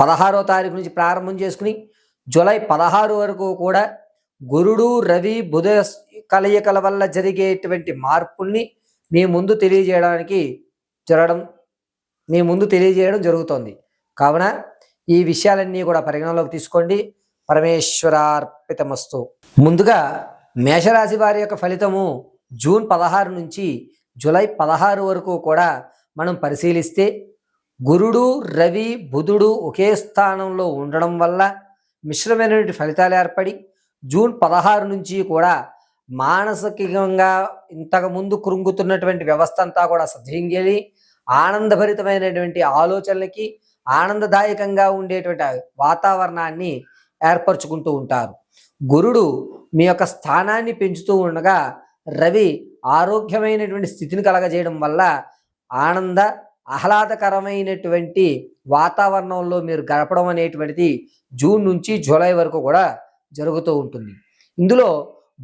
పదహారో తారీఖు నుంచి ప్రారంభం చేసుకుని జూలై పదహారు వరకు కూడా గురుడు రవి బుధ కలయికల వల్ల జరిగేటువంటి మార్పుల్ని మీ ముందు తెలియజేయడానికి జరగడం మీ ముందు తెలియజేయడం జరుగుతోంది. కావున ఈ విషయాలన్నీ కూడా పరిగణలోకి తీసుకోండి. పరమేశ్వరార్పితమస్తు. ముందుగా మేషరాశి వారి యొక్క ఫలితము జూన్ పదహారు నుంచి జూలై పదహారు వరకు కూడా మనం పరిశీలిస్తే గురుడు రవి బుధుడు ఒకే స్థానంలో ఉండడం వల్ల మిశ్రమైనటువంటి ఫలితాలు ఏర్పడి జూన్ పదహారు నుంచి కూడా మానసికంగా ఇంతకుముందు కృంగుతున్నటువంటి వ్యవస్థ అంతా కూడా సద్వింగేలి ఆనందభరితమైనటువంటి ఆలోచనలకి ఆనందదాయకంగా ఉండేటువంటి వాతావరణాన్ని ఏర్పరచుకుంటూ ఉంటారు. గురుడు మీ యొక్క స్థానాన్ని పెంచుతూ ఉండగా రవి ఆరోగ్యమైనటువంటి స్థితిని కలగజేయడం వల్ల ఆనంద ఆహ్లాదకరమైనటువంటి వాతావరణంలో మీరు గడపడం అనేటువంటిది జూన్ నుంచి జూలై వరకు కూడా జరుగుతూ ఉంటుంది. ఇందులో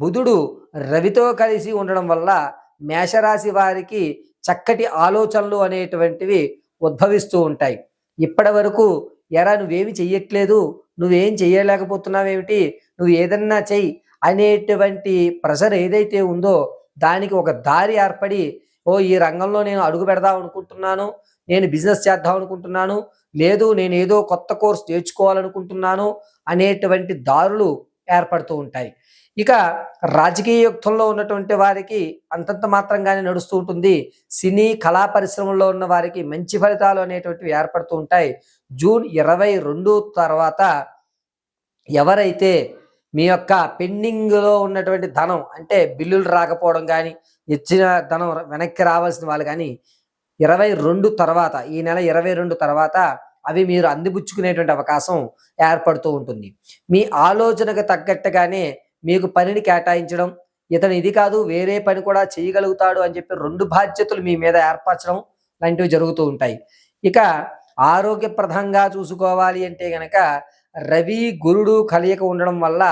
బుధుడు రవితో కలిసి ఉండడం వల్ల మేషరాశి వారికి చక్కటి ఆలోచనలు అనేటువంటివి ఉద్భవిస్తూ ఉంటాయి. ఇప్పటి వరకు ఎరా నువ్వేమి చెయ్యట్లేదు నువ్వేం చెయ్యలేకపోతున్నావేమిటి నువ్వు ఏదన్నా చెయ్యి అనేటువంటి ప్రెషర్ ఏదైతే ఉందో దానికి ఒక దారి ఏర్పడి ఓ ఈ రంగంలో నేను అడుగు పెడదాం అనుకుంటున్నాను నేను బిజినెస్ చేద్దాం అనుకుంటున్నాను లేదు నేను ఏదో కొత్త కోర్స్ నేర్చుకోవాలనుకుంటున్నాను అనేటువంటి దారులు ఏర్పడుతూ ఉంటాయి. ఇక రాజకీయ యుక్తంలో ఉన్నటువంటి వారికి అంతంత మాత్రంగానే నడుస్తూ ఉంటుంది. సినీ కళా పరిశ్రమలో ఉన్న వారికి మంచి ఫలితాలు అనేటువంటివి ఏర్పడుతూ ఉంటాయి. జూన్ ఇరవై రెండు తర్వాత ఎవరైతే మీ యొక్క పెండింగ్లో ఉన్నటువంటి ధనం అంటే బిల్లులు రాకపోవడం కానీ ఇచ్చిన ధనం వెనక్కి రావాల్సిన వాళ్ళు కానీ ఇరవై రెండు తర్వాత ఈ నెల ఇరవై రెండు తర్వాత అవి మీరు అందిపుచ్చుకునేటువంటి అవకాశం ఏర్పడుతూ ఉంటుంది. మీ ఆలోచనకు తగ్గట్టుగానే మీకు పనిని కేటాయించడం ఇతను ఇది కాదు వేరే పని కూడా చేయగలుగుతాడు అని చెప్పి రెండు బాధ్యతలు మీ మీద ఏర్పరచడం లాంటివి జరుగుతూ ఉంటాయి. ఇక ఆరోగ్యప్రదంగా చూసుకోవాలి అంటే గనక రవి గురుడు కలయిక ఉండడం వల్ల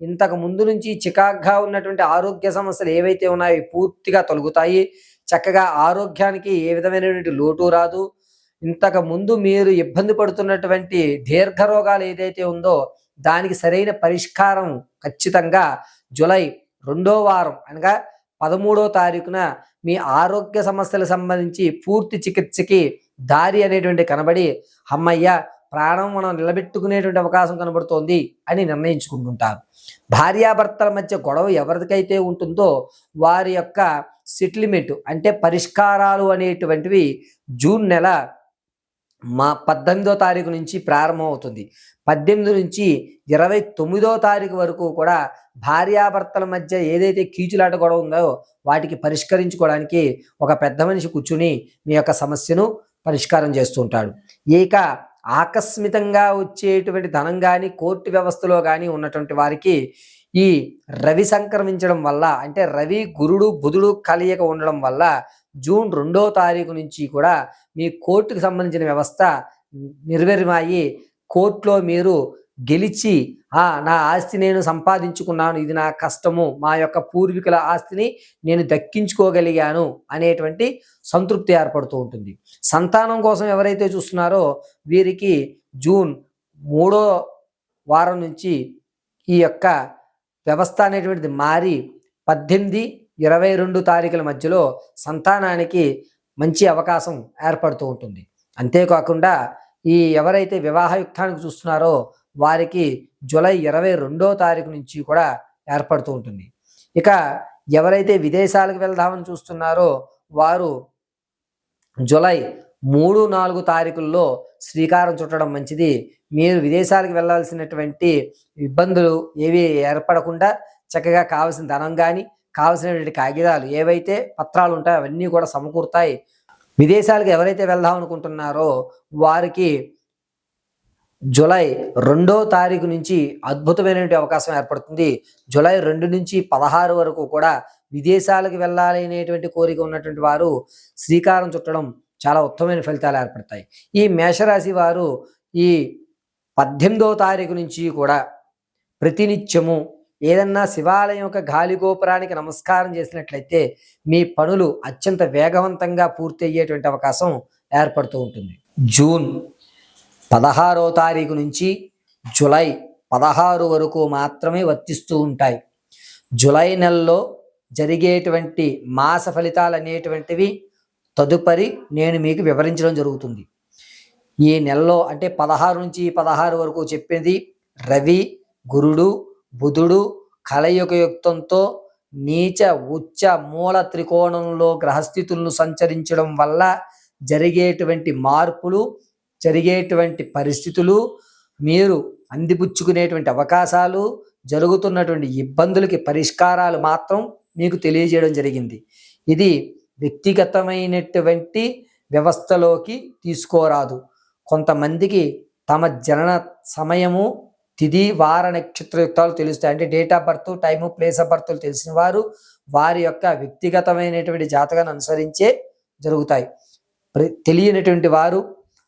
ఇంతకు ముందు నుంచి చికాగ్గా ఉన్నటువంటి ఆరోగ్య సమస్యలు ఏవైతే ఉన్నాయో పూర్తిగా తొలగుతాయి. చక్కగా ఆరోగ్యానికి ఏ విధమైనటువంటి లోటు రాదు. ఇంతకు ముందు మీరు ఇబ్బంది పడుతున్నటువంటి దీర్ఘ రోగాలు ఏదైతే ఉందో దానికి సరైన పరిష్కారం ఖచ్చితంగా జూలై రెండో వారం అనగా పదమూడో తారీఖున మీ ఆరోగ్య సమస్యలకు సంబంధించి పూర్తి చికిత్సకి దారి అనేటువంటి కనబడి అమ్మయ్య ప్రాణం మనం నిలబెట్టుకునేటువంటి అవకాశం కనబడుతోంది అని నిర్ణయించుకుంటుంటారు. భార్యాభర్తల మధ్య గొడవ ఎవరికైతే ఉంటుందో వారి యొక్క సెటిల్మెంట్ అంటే పరిష్కారాలు అనేటువంటివి జూన్ నెల మా పద్దెనిమిదో తారీఖు నుంచి ప్రారంభమవుతుంది. పద్దెనిమిది నుంచి ఇరవై తొమ్మిదో తారీఖు వరకు కూడా భార్యాభర్తల మధ్య ఏదైతే కీచులాట గొడవ ఉందో వాటికి పరిష్కరించుకోవడానికి ఒక పెద్ద మనిషి కూర్చుని మీ యొక్క సమస్యను పరిష్కారం చేస్తూ ఉంటాడు. ఇక ఆకస్మితంగా వచ్చేటువంటి ధనం కానీ కోర్టు వ్యవస్థలో కానీ ఉన్నటువంటి వారికి ఈ రవి సంక్రమించడం వల్ల అంటే రవి గురుడు బుధుడు కలయిక ఉండడం వల్ల జూన్ రెండో తారీఖు నుంచి కూడా మీ కోర్టుకు సంబంధించిన వ్యవస్థ నిర్వీర్యమయ్యి కోర్టులో మీరు గెలిచి ఆ నా ఆస్తి నేను సంపాదించుకున్నాను ఇది నా కష్టము మా యొక్క పూర్వీకుల ఆస్తిని నేను దక్కించుకోగలిగాను అనేటువంటి సంతృప్తి ఏర్పడుతూ ఉంటుంది. సంతానం కోసం ఎవరైతే చూస్తున్నారో వీరికి జూన్ మూడో వారం నుంచి ఈ యొక్క వ్యవస్థ అనేటువంటిది మారి పద్దెనిమిది ఇరవై రెండు తారీఖుల మధ్యలో సంతానానికి మంచి అవకాశం ఏర్పడుతూ ఉంటుంది. అంతేకాకుండా ఈ ఎవరైతే వివాహయుక్తానికి చూస్తున్నారో వారికి జూలై ఇరవై రెండో తారీఖు నుంచి కూడా ఏర్పడుతూ ఉంటుంది. ఇక ఎవరైతే విదేశాలకు వెళ్దామని చూస్తున్నారో వారు జూలై మూడు నాలుగు తారీఖుల్లో శ్రీకారం చుట్టడం మంచిది. మీరు విదేశాలకు వెళ్ళాల్సినటువంటి ఇబ్బందులు ఏవి ఏర్పడకుండా చక్కగా కావలసిన ధనం కానీ కావలసినటువంటి కాగితాలు ఏవైతే పత్రాలు ఉంటాయో అవన్నీ కూడా సమకూరుతాయి. విదేశాలకు ఎవరైతే వెళ్దాం అనుకుంటున్నారో వారికి జూలై రెండో తారీఖు నుంచి అద్భుతమైనటువంటి అవకాశం ఏర్పడుతుంది. జూలై రెండు నుంచి పదహారు వరకు కూడా విదేశాలకు వెళ్ళాలి అనేటువంటి కోరిక ఉన్నటువంటి వారు శ్రీకారం చుట్టడం చాలా ఉత్తమమైన ఫలితాలు ఏర్పడతాయి. ఈ మేషరాశి వారు ఈ పద్దెనిమిదో తారీఖు నుంచి కూడా ప్రతినిత్యము ఏదన్నా శివాలయం యొక్క గాలి గోపురానికి నమస్కారం చేసినట్లయితే మీ పనులు అత్యంత వేగవంతంగా పూర్తి అయ్యేటువంటి అవకాశం ఏర్పడుతూ ఉంటుంది. జూన్ పదహారో తారీఖు నుంచి జులై పదహారు వరకు మాత్రమే వర్తిస్తూ ఉంటాయి. జూలై నెలలో జరిగేటువంటి మాస ఫలితాలు అనేటువంటివి తదుపరి నేను మీకు వివరించడం జరుగుతుంది. ఈ నెలలో అంటే పదహారు నుంచి పదహారు వరకు చెప్పింది రవి గురుడు బుధుడు కలయుగయుక్తంతో నీచ ఉచ్చ మూల త్రికోణంలో గ్రహస్థితులను సంచరించడం వల్ల జరిగేటువంటి మార్పులు జరిగేటువంటి పరిస్థితులు మీరు అందిపుచ్చుకునేటువంటి అవకాశాలు జరుగుతున్నటువంటి ఇబ్బందులకి పరిష్కారాలు మాత్రం మీకు తెలియజేయడం జరిగింది. ఇది వ్యక్తిగతమైనటువంటి వ్యవస్థలోకి తీసుకోరాదు. కొంతమందికి తమ జనన సమయము తిది వార నక్షత్ర యుక్తాలు తెలుస్తాయి. అంటే date of birth time place of బర్త్లు తెలిసిన వారు వారి యొక్క వ్యక్తిగతమైనటువంటి జాతకాన్ని అనుసరించే జరుగుతాయి. తెలియనటువంటి వారు